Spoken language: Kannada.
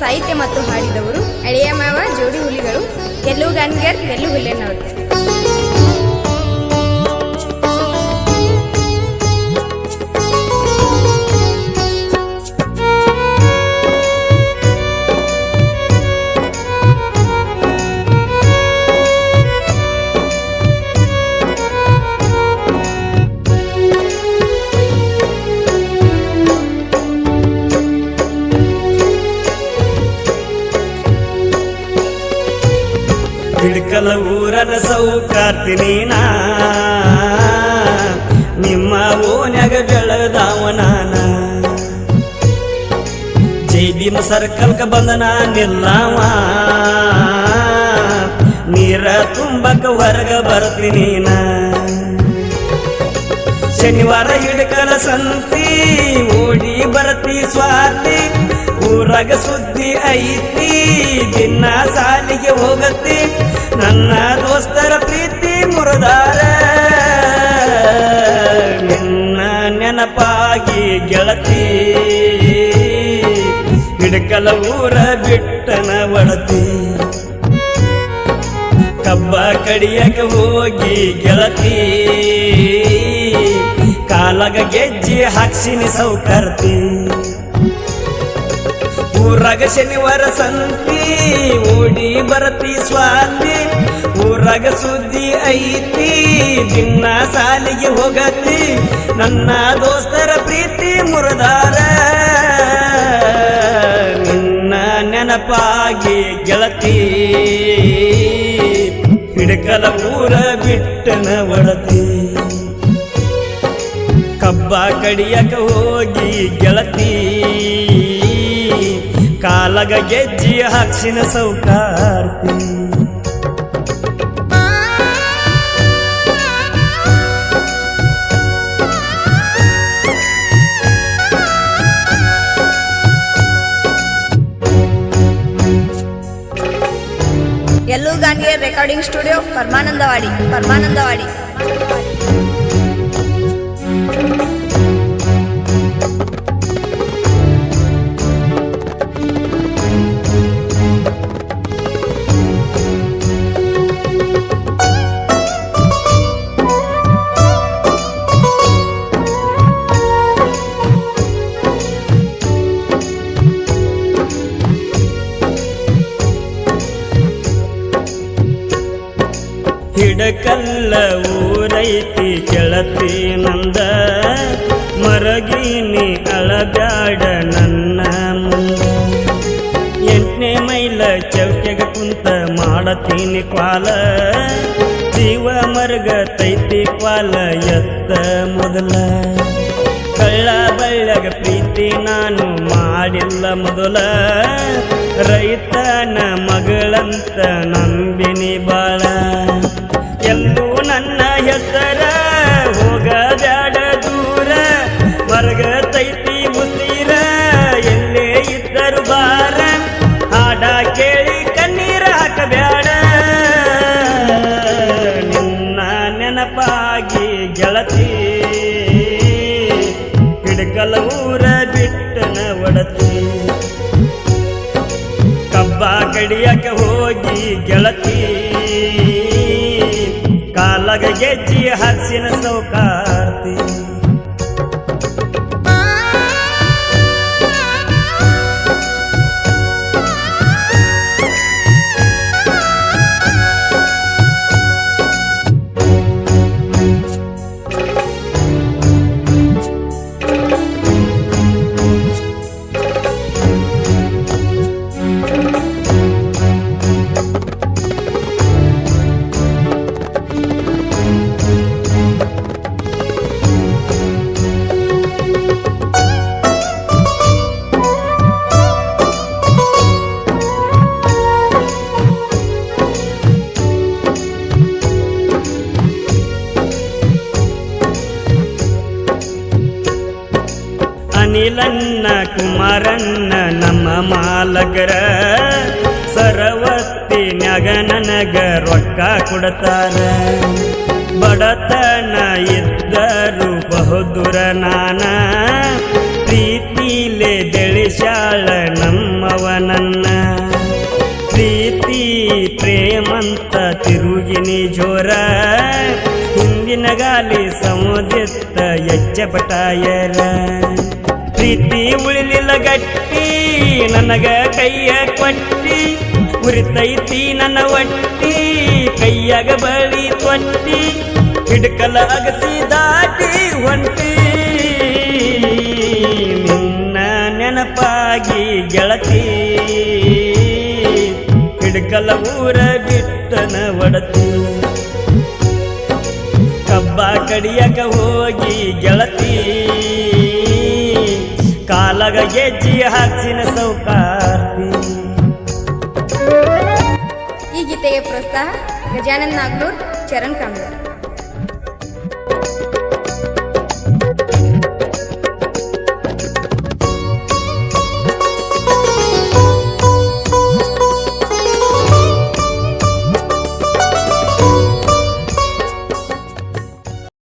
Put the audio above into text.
ಸಾಹಿತ್ಯ ಮತ್ತು ಹಾಡಿದವರು. ಎಳೆಯ ಜೋಡಿ ಹುಲಿಗಳು ಎಲ್ಲೂ ಗನ್ಗರ್ ಎಲ್ಲೂ ಹುಲ್ಲೆನ್ನವರು. ಹಿಡ್ಕಲ ಊರನ ಸೌಕಾರ್ತಿ ನೀನ? ನಿಮ್ಮ ಓನ್ಯಾಗ ಬೆಳೆದಾವ ನಾನ ಜೈ ಭೀಮ ಸರ್ಕಲ್ಕ ಬಂದನ ನಾನಿಲ್ಲವ? ನೀರ ತುಂಬಕ ಹೊರಗ ಬರ್ತೀನಿ ನಾ ಶನಿವಾರ ಹಿಡ್ಕಲ ಸಂತಿ, ಓಡಿ ಬರ್ತಿ ಸ್ವಾತಿ. ಊರಾಗ ಸುದ್ದಿ ಐತಿ, ದಿನ ಸಾಲಿಗೆ ಹೋಗತ್ತಿ, ನನ್ನ ದೋಸ್ತರ ಪ್ರೀತಿ ಮುರದಾರ. ನಿನ್ನ ನೆನಪಾಗಿ ಗೆಳತಿ, ಹಿಡಕಲ ಊರ ಬಿಟ್ಟನ ಒಡತಿ ಕಬ್ಬ ಕಡಿಯಕ ಹೋಗಿ ಗೆಳತಿ, ಕಾಲಗ ಗೆಜ್ಜಿ ಹಾಕ್ಸಿನಿ ಸೌಕರ್ತಿ. ಊರಾಗ ಶನಿವಾರ ಸಂತಿ, ಓಡಿ ಬರತಿ ಸ್ವಾತಿ, ಊರಾಗ ಸುದ್ದಿ ಐತಿ ದಿನ ಸಾಲಿಗೆ ಹೋಗತಿ, ನನ್ನ ದೋಸ್ತರ ಪ್ರೀತಿ ಮುರದಾರ. ನಿನ್ನ ನೆನಪಾಗಿ ಗೆಳತಿ, ಹಿಡಕಲ ಊರ ಬಿಟ್ಟನ ಒಡತಿ. ಕಬ್ಬ ಕಡಿಯಕ ಹೋಗಿ ಗೆಳತಿ. ಕಾಲಗ ಗೆಜ್ಜಿ ಹಾಕ್ಸಿನ ಸೌಕಾರ್ತಿ ಗೆಲ್ಲು ಗಾನ್ಗರ್ ರೆಕಾರ್ಡಿಂಗ್ ಸ್ಟುಡಿಯೋ ಪರಮಾನಂದವಾಡಿ ಪರಮಾನಂದವಾಡಿ ಹಿಡಕಲ್ಲ ಊರೈತಿ ಕೆಳತಿ ನಂದ. ಮರಗಿನಿ ಅಳಬ್ಯಾಡ ನನ್ನ ಮುಂದ. ಎಂಟನೇ ಮೈಲ ಚೌಕೆಗೆ ಕುಂತ ಮಾಡತೀನಿ ಕ್ವಾಲ. ಜೀವ ಮರ್ಗ ತೈತಿ ಕ್ವಾಲ ಎತ್ತ ಮೊದಲ. ಕಳ್ಳ ಬಳ್ಳಗ ಪ್ರೀತಿ ನಾನು ಮಾಡಿಲ್ಲ ಮೊದಲ. ರೈತನ ಮಗಳಂತ ನಂಬಿನಿ ಬಾಳ. ನನ್ನ ಹೆಸರ ಹೋಗಬೇಡ ದೂರ. ಮರಗ ತೈತಿ ಮುಸ್ತೀರ, ಎಲ್ಲೇ ಇದ್ದರು ಬಾರ. ಹಾಡ ಕೇಳಿ ಕಣ್ಣೀರ ಹಾಕಬೇಡ ನಿನ್ನ ನೆನಪಾಗಿ ಗೆಳತಿ ಹಿಡ್ಕಲ ಊರ ಬಿಟ್ಟನ ಒಡತಿ. ಕಬ್ಬ ಕಡಿಯಕ ಹೋಗಿ ಗೆಳತಿ. ಕಾಲಗ ಗೆಜ್ಜಿ ಹಾಕ್ಸಿನ ಸೌಕಾರ್ತಿ ಕೋಗಿಲನ್ನ ಕುಮಾರನ್ನ ನಮ್ಮ ಮಾಲಗರ ಸರವತ್ತಿ ನನಗ ರೊಕ್ಕ ಕೊಡ್ತಾರ. ಬಡತನ ಇದ್ದರು ಬಹುದುರ ನಾನ, ಪ್ರೀತಿಲೆ ಬೆಳಿಶಾಳ ನಮ್ಮವನನ್ನ. ಪ್ರೀತಿ ಪ್ರೇಮಂತ ತಿರುಗಿನಿ ಜೋರ, ಹಿಂದಿನ ಗಾಲಿ ಸಮುದಿತ್ತ ಎಚ್ಚ ಪಟಾಯರ ಪ್ರೀತಿ ಉಳಿಲಿಲ್ಲ ಗಟ್ಟಿ, ನನಗ ಕೈಯ ಕೊಟ್ಟಿ, ಉರಿತೈತಿ ನನ್ನ ಒಟ್ಟಿ, ಕೈಯಾಗ ಬಳಿ ತೊಟ್ಟಿ, ಹಿಡ್ಕಲ ಅಗಸಿ ದಾಟಿ ಹೊಂಟಿ. ನಿನ್ನ ನೆನಪಾಗಿ ಗೆಳತಿ, ಹಿಡ್ಕಲ ಊರ ಬಿಟ್ಟನ ಒಡತಿ. ಕಬ್ಬ ಕಡಿಯಕ ಹೋಗಿ ಗೆಳತಿ. ಕಾಲಗ ಹೆಜ್ಜಿ ಹಾಕ್ಸಿನ ಸೌಕಾರ್ತಿ. ಈ ಗೀತೆಗೆ ಪ್ರೋತ್ಸಾಹ ಗಜಾನನ್ ನಾಗ್ನೂರ್ ಚರಣ್ ಕಾಮ್ರ